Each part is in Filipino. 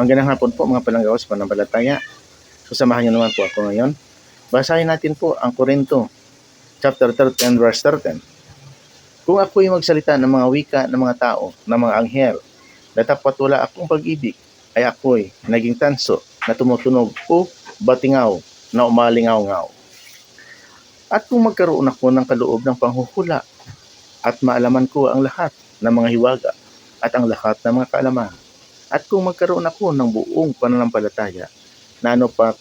Magandang hapon po mga palanggaw sa panambalataya. Susamahan niyo naman po ako ngayon. Basahin natin po ang Korinto, chapter 13 and verse 13. Kung ako'y magsalita ng mga wika ng mga tao, ng mga anghel, na tapat wala akong pag-ibig, ay ako'y naging tanso na tumutunog o batingaw na umalingaw-ngaw. At kung magkaroon ako ng kaloob ng panghuhula at maalaman ko ang lahat ng mga hiwaga at ang lahat ng mga kaalaman, at kung magkaroon ako ng buong pananampalataya na ano pa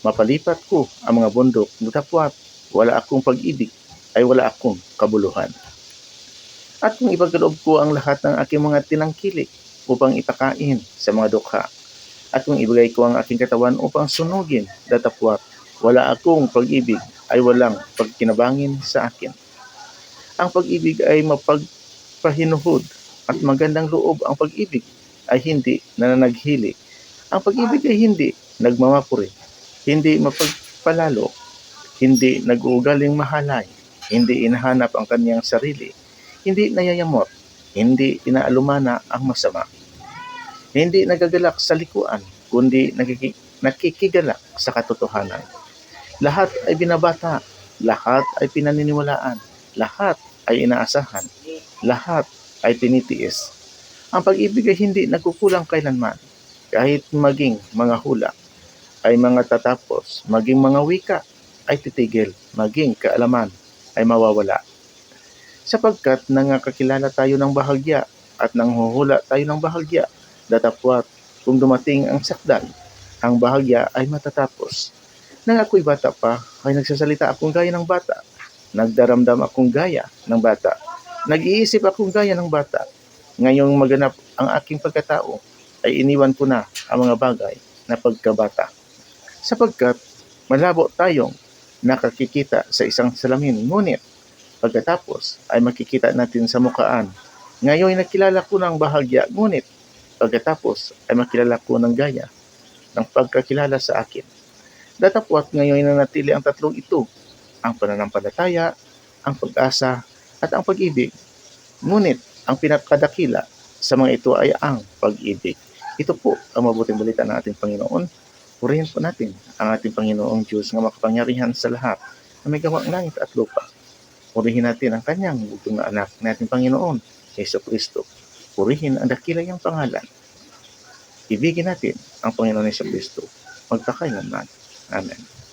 mapalipat ko ang mga bundok, datapwat wala akong pag-ibig, ay wala akong kabuluhan. At kung ipagkaloob ko ang lahat ng aking mga tinangkilik upang ipakain sa mga dukha, at kung ibigay ko ang aking katawan upang sunugin, datapwat wala akong pag-ibig, ay walang pagkinabangin sa akin. Ang pag-ibig ay mapagpahinuhod at magandang loob ang pag-ibig ay hindi nananaghili. Ang pag-ibig ay hindi nagmamapuri, hindi mapagpalalo, hindi nag-uugaling mahalay, hindi inahanap ang kanyang sarili, hindi nayayamot, hindi inaalumana ang masama. Hindi nagagalak sa likuan, kundi nakiki- nakikigalak sa katotohanan. Lahat ay binabata, lahat ay pinaniniwalaan, lahat ay inaasahan, lahat ay tinitiis. Ang pag-ibig ay hindi nagkukulang kailanman, kahit maging mga hula ay mga tatapos, maging mga wika ay titigil, maging kaalaman ay mawawala. Sapagkat nangakakilala tayo ng bahagya at nanghuhula tayo ng bahagya, datapwat kung dumating ang sakdal, ang bahagya ay matatapos. Nang ako'y bata pa, ay nagsasalita akong gaya ng bata. Nagdaramdam akong gaya ng bata. Nag-iisip akong gaya ng bata. Ngayong maganap ang aking pagkatao, ay iniwan ko na ang mga bagay na pagkabata. Sapagkat malabo tayong nakakikita sa isang salamin, ngunit pagkatapos ay makikita natin sa mukaan. Ngayon nakilala ko ng bahagya, ngunit pagkatapos ay makilala ko ng gaya ng pagkakilala sa akin. Datapwat ngayon na natili ang tatlong ito, ang pananampalataya, ang pag-asa, at ang pag-ibig. Ngunit ang pinakadakila sa mga ito ay ang pag-ibig. Ito po ang mabuting balita ng ating Panginoon. Purihin po natin ang ating Panginoong Diyos na makapangyarihan sa lahat na may gawang langit at lupa. Purihin natin ang kanyang bugtong na anak na ating Panginoon, Yeso Kristo. Purihin ang dakilayang pangalan. Ibigin natin ang Panginoon Yeso Kristo. Magpakailanman. Amen.